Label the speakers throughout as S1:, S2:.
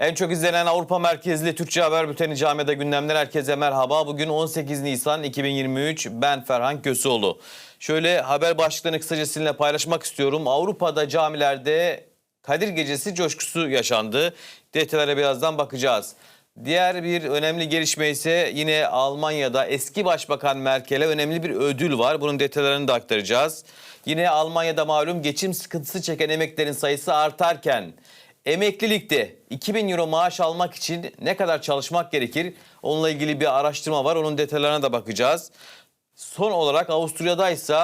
S1: En çok izlenen Avrupa merkezli Türkçe haber bülteni Camiada Gündemler herkese merhaba. Bugün 18 Nisan 2023 ben Ferhan Köseoğlu. Şöyle haber başlıklarını kısaca sizinle paylaşmak istiyorum. Avrupa'da camilerde Kadir Gecesi coşkusu yaşandı. Detaylara birazdan bakacağız. Diğer bir önemli gelişme ise yine Almanya'da eski Başbakan Merkel'e önemli bir ödül var. Bunun detaylarını da aktaracağız. Yine Almanya'da malum geçim sıkıntısı çeken emeklerin sayısı artarken emeklilikte 2000 euro maaş almak için ne kadar çalışmak gerekir? Onunla ilgili bir araştırma var. Onun detaylarına da bakacağız. Son olarak Avusturya'da ise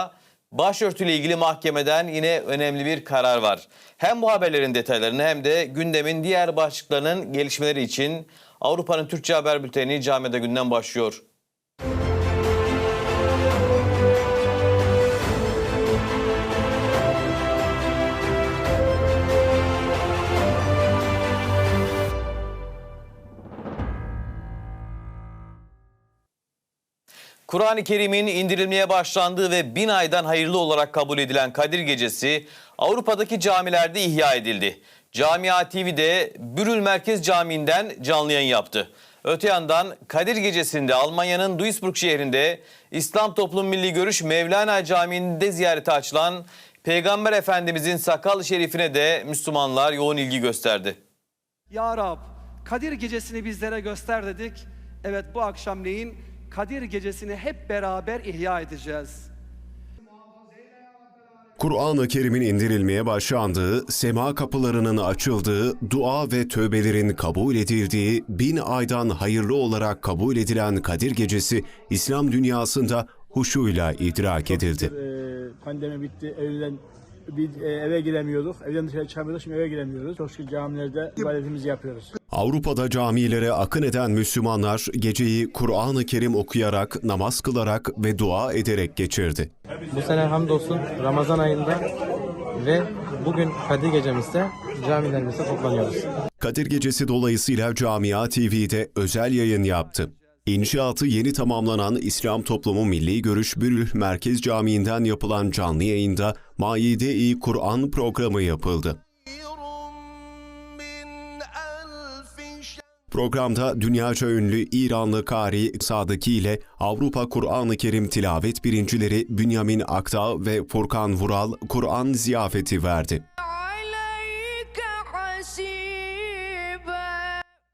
S1: başörtüyle ilgili mahkemeden yine önemli bir karar var. Hem bu haberlerin detaylarını hem de gündemin diğer başlıklarının gelişmeleri için Avrupa'nın Türkçe Haber Bülteni Camiada Günden başlıyor. Kur'an-ı Kerim'in indirilmeye başlandığı ve bin aydan hayırlı olarak kabul edilen Kadir Gecesi Avrupa'daki camilerde ihya edildi. Camia TV'de Bürül Merkez Camii'nden canlı yayın yaptı. Öte yandan Kadir Gecesi'nde Almanya'nın Duisburg şehrinde İslam Toplum Milli Görüş Mevlana Camii'nde ziyarete açılan Peygamber Efendimizin sakal şerifine de Müslümanlar yoğun ilgi gösterdi.
S2: Ya Rab, Kadir gecesini bizlere göster dedik. Evet bu akşamleyin Kadir gecesini hep beraber ihya edeceğiz.
S3: Kur'an-ı Kerim'in indirilmeye başlandığı, sema kapılarının açıldığı, dua ve tövbelerin kabul edildiği, bin aydan hayırlı olarak kabul edilen Kadir Gecesi, İslam dünyasında huşuyla idrak edildi.
S4: Ee, pandemi bitti. Evden bir e, eve giremiyorduk. Evden dışarı çıkamıyorduk. Şimdi eve giremiyoruz. Çok şükür camilerde ibadetimizi yapıyoruz.
S3: Avrupa'da camilere akın eden Müslümanlar geceyi Kur'an-ı Kerim okuyarak, namaz kılarak ve dua ederek geçirdi.
S5: Bu sene hamdolsun Ramazan ayında ve bugün Kadir gecemizde camilerimizde toplanıyoruz.
S3: Kadir Gecesi dolayısıyla Camia TV'de özel yayın yaptı. İnşaatı yeni tamamlanan İslam Toplumu Milli Görüş Bürül Merkez Camii'nden yapılan canlı yayında Maide-i Kur'an programı yapıldı. Programda dünyaca ünlü İranlı Kari Sadıki ile Avrupa Kur'an-ı Kerim tilavet birincileri Bünyamin Aktağ ve Furkan Vural Kur'an ziyafeti verdi.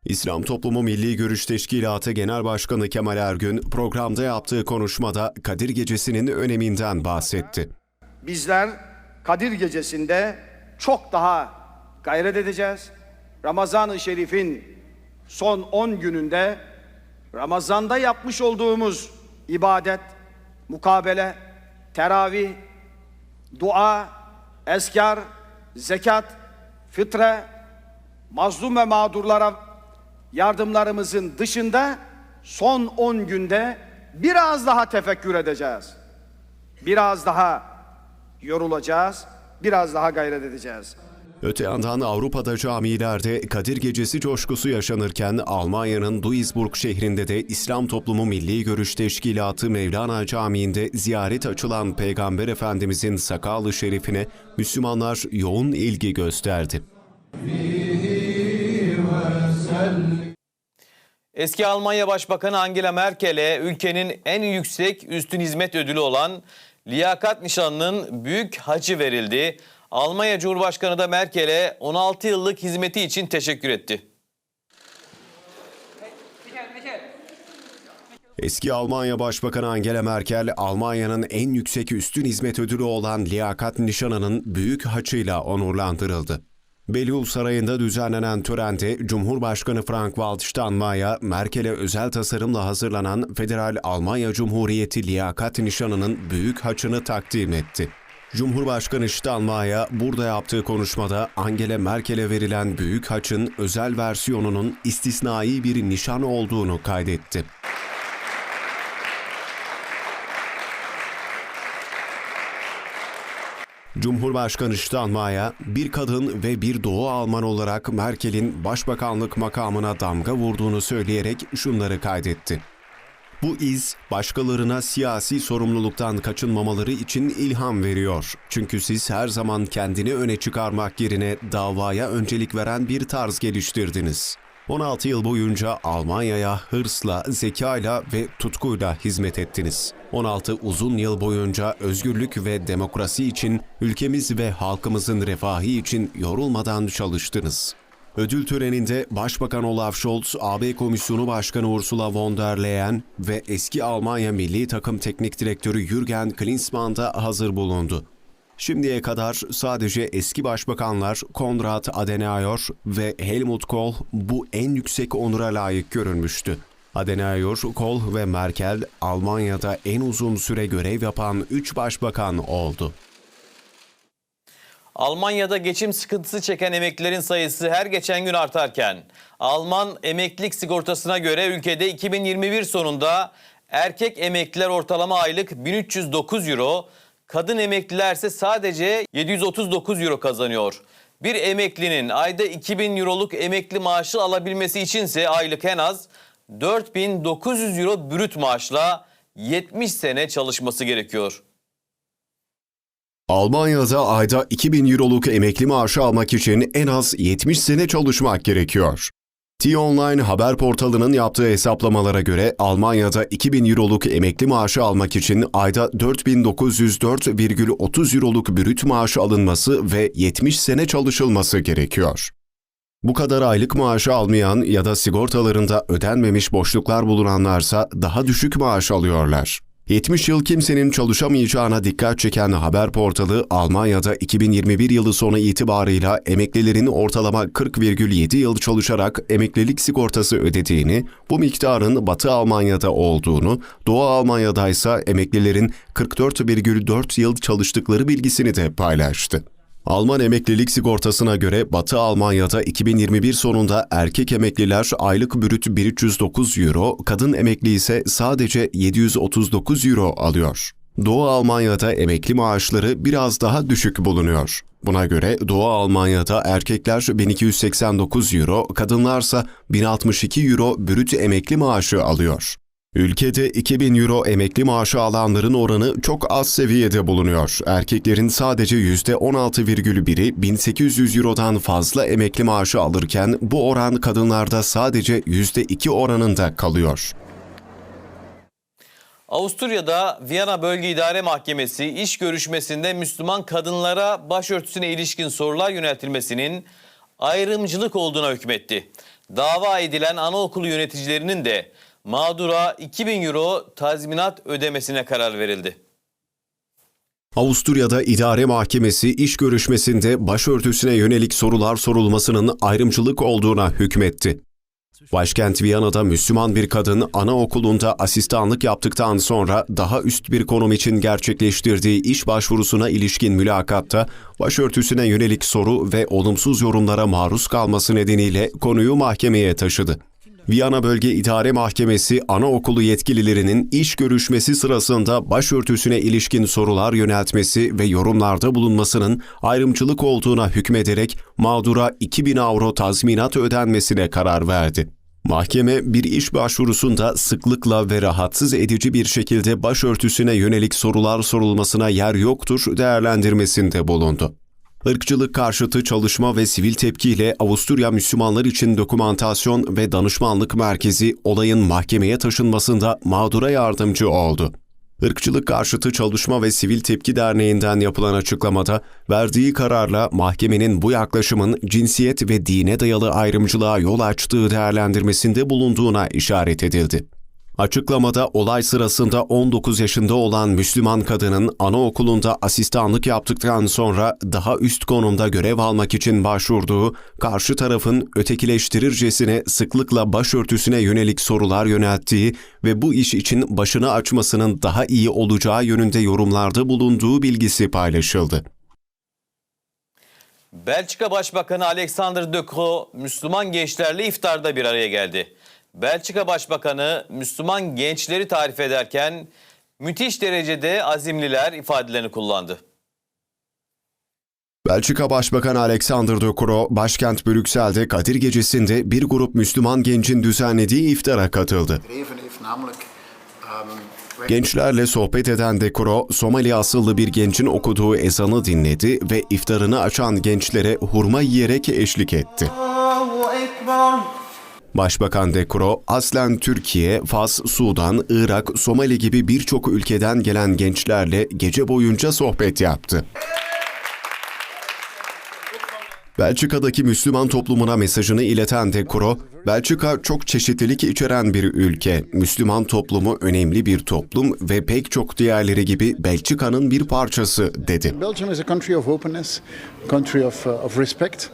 S3: İslam Toplumu Milli Görüş Teşkilatı Genel Başkanı Kemal Ergün programda yaptığı konuşmada Kadir Gecesi'nin öneminden bahsetti.
S6: Bizler Kadir Gecesi'nde çok daha gayret edeceğiz. Ramazan-ı Şerif'in son 10 gününde Ramazan'da yapmış olduğumuz ibadet, mukabele, teravih, dua, eskar, zekat, fitre, mazlum ve mağdurlara yardımlarımızın dışında son 10 günde biraz daha tefekkür edeceğiz. Biraz daha yorulacağız, biraz daha gayret edeceğiz.
S3: Öte yandan Avrupa'da camilerde Kadir Gecesi coşkusu yaşanırken Almanya'nın Duisburg şehrinde de İslam Toplumu Milli Görüş Teşkilatı Mevlana Camii'nde ziyaret açılan Peygamber Efendimizin sakalı şerifine Müslümanlar yoğun ilgi gösterdi.
S1: Eski Almanya Başbakanı Angela Merkel'e ülkenin en yüksek üstün hizmet ödülü olan liyakat nişanının büyük hacı verildi. Almanya Cumhurbaşkanı da Merkel'e 16 yıllık hizmeti için teşekkür etti.
S3: Eski Almanya Başbakanı Angela Merkel, Almanya'nın en yüksek üstün hizmet ödülü olan liyakat nişanının büyük haçıyla onurlandırıldı. Belül Sarayı'nda düzenlenen törende Cumhurbaşkanı Frank-Walter Steinmeier, Merkel'e özel tasarımla hazırlanan Federal Almanya Cumhuriyeti liyakat nişanının büyük haçını takdim etti. Cumhurbaşkanı Steinmeier burada yaptığı konuşmada Angela Merkel'e verilen büyük haçın özel versiyonunun istisnai bir nişan olduğunu kaydetti. Cumhurbaşkanı Steinmeier, bir kadın ve bir Doğu Alman olarak Merkel'in başbakanlık makamına damga vurduğunu söyleyerek şunları kaydetti. Bu iz başkalarına siyasi sorumluluktan kaçınmamaları için ilham veriyor. Çünkü siz her zaman kendini öne çıkarmak yerine davaya öncelik veren bir tarz geliştirdiniz. 16 yıl boyunca Almanya'ya hırsla, zekayla ve tutkuyla hizmet ettiniz. 16 uzun yıl boyunca özgürlük ve demokrasi için, ülkemiz ve halkımızın refahı için yorulmadan çalıştınız. Ödül töreninde Başbakan Olaf Scholz, AB Komisyonu Başkanı Ursula von der Leyen ve eski Almanya Milli Takım Teknik Direktörü Jürgen Klinsmann da hazır bulundu. Şimdiye kadar sadece eski başbakanlar Konrad Adenauer ve Helmut Kohl bu en yüksek onura layık görülmüştü. Adenauer, Kohl ve Merkel Almanya'da en uzun süre görev yapan 3 başbakan oldu.
S1: Almanya'da geçim sıkıntısı çeken emeklilerin sayısı her geçen gün artarken Alman emeklilik sigortasına göre ülkede 2021 sonunda erkek emekliler ortalama aylık 1309 euro, kadın emekliler ise sadece 739 euro kazanıyor. Bir emeklinin ayda 2000 euroluk emekli maaşı alabilmesi içinse aylık en az 4900 euro brüt maaşla 70 sene çalışması gerekiyor.
S3: Almanya'da ayda 2000 euroluk emekli maaşı almak için en az 70 sene çalışmak gerekiyor. T-Online haber portalının yaptığı hesaplamalara göre Almanya'da 2000 euroluk emekli maaşı almak için ayda 4904,30 euroluk brüt maaşı alınması ve 70 sene çalışılması gerekiyor. Bu kadar aylık maaşı almayan ya da sigortalarında ödenmemiş boşluklar bulunanlarsa daha düşük maaş alıyorlar. 70 yıl kimsenin çalışamayacağına dikkat çeken haber portalı Almanya'da 2021 yılı sonu itibarıyla emeklilerin ortalama 40,7 yıl çalışarak emeklilik sigortası ödediğini, bu miktarın Batı Almanya'da olduğunu, Doğu Almanya'da ise emeklilerin 44,4 yıl çalıştıkları bilgisini de paylaştı. Alman emeklilik sigortasına göre Batı Almanya'da 2021 sonunda erkek emekliler aylık brüt 1309 euro, kadın emekli ise sadece 739 euro alıyor. Doğu Almanya'da emekli maaşları biraz daha düşük bulunuyor. Buna göre Doğu Almanya'da erkekler 1289 euro, kadınlarsa 1062 euro brüt emekli maaşı alıyor. Ülkede 2000 euro emekli maaşı alanların oranı çok az seviyede bulunuyor. Erkeklerin sadece %16,1'i 1800 eurodan fazla emekli maaşı alırken bu oran kadınlarda sadece %2 oranında kalıyor.
S1: Avusturya'da Viyana Bölge İdare Mahkemesi iş görüşmesinde Müslüman kadınlara başörtüsüne ilişkin sorular yöneltilmesinin ayrımcılık olduğuna hükmetti. Dava edilen anaokulu yöneticilerinin de mağdura 2000 euro tazminat ödemesine karar verildi.
S3: Avusturya'da idare mahkemesi iş görüşmesinde başörtüsüne yönelik sorular sorulmasının ayrımcılık olduğuna hükmetti. Başkent Viyana'da Müslüman bir kadın anaokulunda asistanlık yaptıktan sonra daha üst bir konum için gerçekleştirdiği iş başvurusuna ilişkin mülakatta başörtüsüne yönelik soru ve olumsuz yorumlara maruz kalması nedeniyle konuyu mahkemeye taşıdı. Viyana Bölge İdare Mahkemesi anaokulu yetkililerinin iş görüşmesi sırasında başörtüsüne ilişkin sorular yöneltmesi ve yorumlarda bulunmasının ayrımcılık olduğuna hükmederek mağdura 2000 avro tazminat ödenmesine karar verdi. Mahkeme bir iş başvurusunda sıklıkla ve rahatsız edici bir şekilde başörtüsüne yönelik sorular sorulmasına yer yoktur değerlendirmesinde bulundu. Irkçılık karşıtı çalışma ve sivil tepkiyle Avusturya Müslümanlar için Dokumentasyon ve Danışmanlık Merkezi olayın mahkemeye taşınmasında mağdura yardımcı oldu. Irkçılık karşıtı çalışma ve sivil tepki derneğinden yapılan açıklamada verdiği kararla mahkemenin bu yaklaşımın cinsiyet ve dine dayalı ayrımcılığa yol açtığı değerlendirmesinde bulunduğuna işaret edildi. Açıklamada olay sırasında 19 yaşında olan Müslüman kadının anaokulunda asistanlık yaptıktan sonra daha üst konumda görev almak için başvurduğu, karşı tarafın ötekileştirircesine sıklıkla başörtüsüne yönelik sorular yönelttiği ve bu iş için başını açmasının daha iyi olacağı yönünde yorumlarda bulunduğu bilgisi paylaşıldı.
S1: Belçika Başbakanı Alexander De Croo Müslüman gençlerle iftarda bir araya geldi. Belçika Başbakanı Müslüman gençleri tarif ederken müthiş derecede azimliler ifadelerini kullandı.
S3: Belçika Başbakanı Alexander De Croo, başkent Brüksel'de Kadir Gecesi'nde bir grup Müslüman gencin düzenlediği iftara katıldı. Gençlerle sohbet eden Dekoro, Somali asıllı bir gencin okuduğu ezanı dinledi ve iftarını açan gençlere hurma yiyerek eşlik etti. Başbakan Dekoro, aslen Türkiye, Fas, Sudan, Irak, Somali gibi birçok ülkeden gelen gençlerle gece boyunca sohbet yaptı. Belçika'daki Müslüman toplumuna mesajını ileten Dekoro, Belçika çok çeşitlilik içeren bir ülke. Müslüman toplumu önemli bir toplum ve pek çok diğerleri gibi Belçika'nın bir parçası dedi.
S7: Belgium is a country of openness, country of, uh, of respect,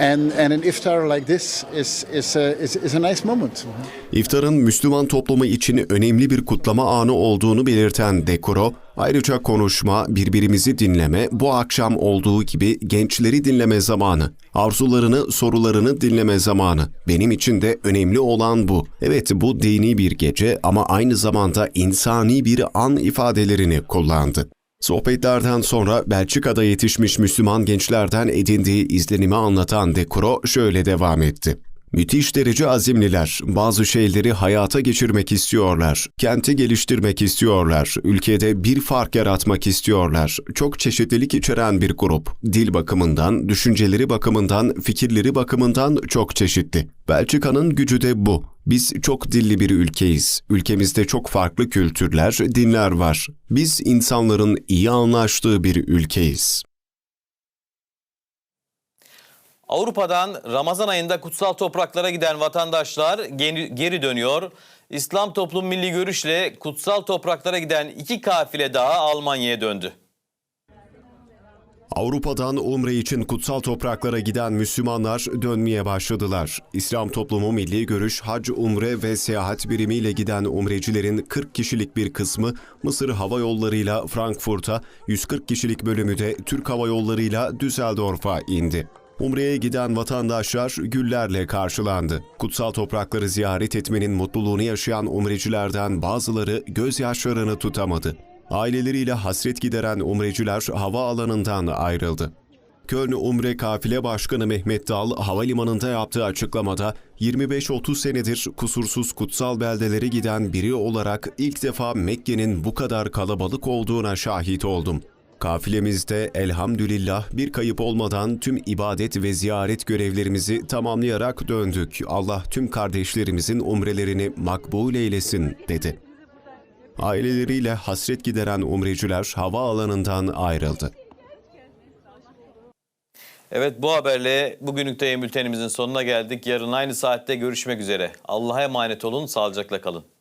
S7: and, and an iftar like this is, is, a, is, is a nice moment.
S3: İftarın Müslüman toplumu için önemli bir kutlama anı olduğunu belirten Dekoro, ayrıca konuşma, birbirimizi dinleme, bu akşam olduğu gibi gençleri dinleme zamanı, arzularını, sorularını dinleme zamanı. Benim için de önemli olan bu. Evet bu dini bir gece ama aynı zamanda insani bir an ifadelerini kullandı. Sohbetlerden sonra Belçika'da yetişmiş Müslüman gençlerden edindiği izlenimi anlatan Dekoro şöyle devam etti. Müthiş derece azimliler, bazı şeyleri hayata geçirmek istiyorlar, kenti geliştirmek istiyorlar, ülkede bir fark yaratmak istiyorlar. Çok çeşitlilik içeren bir grup. Dil bakımından, düşünceleri bakımından, fikirleri bakımından çok çeşitli. Belçika'nın gücü de bu. Biz çok dilli bir ülkeyiz. Ülkemizde çok farklı kültürler, dinler var. Biz insanların iyi anlaştığı bir ülkeyiz.
S1: Avrupa'dan Ramazan ayında kutsal topraklara giden vatandaşlar geri, dönüyor. İslam Toplum Milli Görüş'le kutsal topraklara giden iki kafile daha Almanya'ya döndü.
S3: Avrupa'dan umre için kutsal topraklara giden Müslümanlar dönmeye başladılar. İslam Toplumu Milli Görüş, Hac, Umre ve Seyahat Birimiyle giden umrecilerin 40 kişilik bir kısmı Mısır Hava Yolları'yla Frankfurt'a, 140 kişilik bölümü de Türk Hava Yolları'yla Düsseldorf'a indi. Umre'ye giden vatandaşlar güllerle karşılandı. Kutsal toprakları ziyaret etmenin mutluluğunu yaşayan umrecilerden bazıları gözyaşlarını tutamadı. Aileleriyle hasret gideren umreciler havaalanından ayrıldı. Köln Umre Kafile Başkanı Mehmet Dal havalimanında yaptığı açıklamada 25-30 senedir kusursuz kutsal beldelere giden biri olarak ilk defa Mekke'nin bu kadar kalabalık olduğuna şahit oldum. Kafilemizde elhamdülillah bir kayıp olmadan tüm ibadet ve ziyaret görevlerimizi tamamlayarak döndük. Allah tüm kardeşlerimizin umrelerini makbul eylesin dedi. Aileleriyle hasret gideren umreciler havaalanından ayrıldı.
S1: Evet bu haberle bugünlük de bültenimizin sonuna geldik. Yarın aynı saatte görüşmek üzere. Allah'a emanet olun, sağlıcakla kalın.